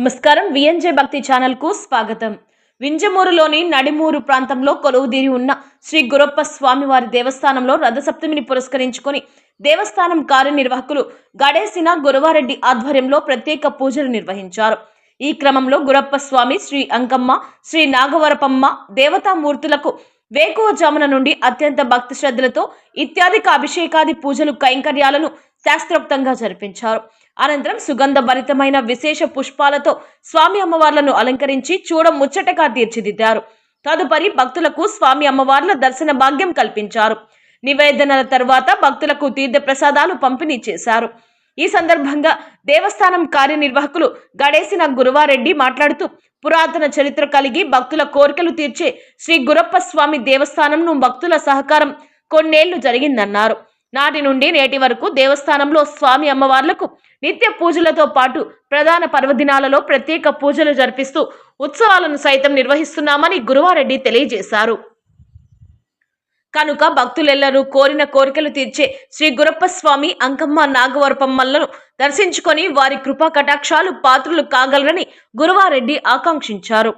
నమస్కారం. విఎన్జే భక్తి ఛానల్కు స్వాగతం. వింజమూరులోని నడిమూరు ప్రాంతంలో కొలువుదీరి ఉన్న శ్రీ గురప్ప స్వామివారి దేవస్థానంలో రథసప్తమిని పురస్కరించుకొని దేవస్థానం కార్యనిర్వాహకులు గడేసిన గురవారెడ్డి ఆధ్వర్యంలో ప్రత్యేక పూజలు నిర్వహించారు. ఈ క్రమంలో గురప్ప స్వామి శ్రీ అంకమ్మ శ్రీ నాగవరపమ్మ దేవతామూర్తులకు వేకువజామున నుండి అత్యంత భక్తి శ్రద్ధలతో ఇత్యాదిక అభిషేకాది పూజలు కైంకర్యాలను శాస్త్రోక్తంగా జరిపించారు. అనంతరం సుగంధ భరితమైన విశేష పుష్పాలతో స్వామి అమ్మవార్లను అలంకరించి చూడ ముచ్చటగా తీర్చిదిద్దారు. తదుపరి భక్తులకు స్వామి అమ్మవార్ల దర్శన భాగ్యం కల్పించారు. నివేదనల తర్వాత భక్తులకు తీర్థ ప్రసాదాలు పంపిణీ చేశారు. ఈ సందర్భంగా దేవస్థానం కార్యనిర్వాహకులు గడేసిన గురువారెడ్డి మాట్లాడుతూ పురాతన చరిత్ర కలిగి భక్తుల కోరికలు తీర్చే శ్రీ గురప్ప స్వామి దేవస్థానంను భక్తుల సహకారం కొన్నేళ్ళు జరిగిందన్నారు. నాటి నుండి నేటి వరకు దేవస్థానంలో స్వామి అమ్మవార్లకు నిత్య పూజలతో పాటు ప్రధాన పర్వదినాలలో ప్రత్యేక పూజలు జరిపిస్తూ ఉత్సవాలను సైతం నిర్వహిస్తున్నామని గురువారెడ్డి తెలియజేశారు. కనుక భక్తులెల్లరూ కోరిన కోరికలు తీర్చే శ్రీ గురప్ప స్వామి అంకమ్మ నాగవరపమ్మలను దర్శించుకొని వారి కృపా కటాక్షాలు పాత్రులు కాగలరని గురువారెడ్డి ఆకాంక్షించారు.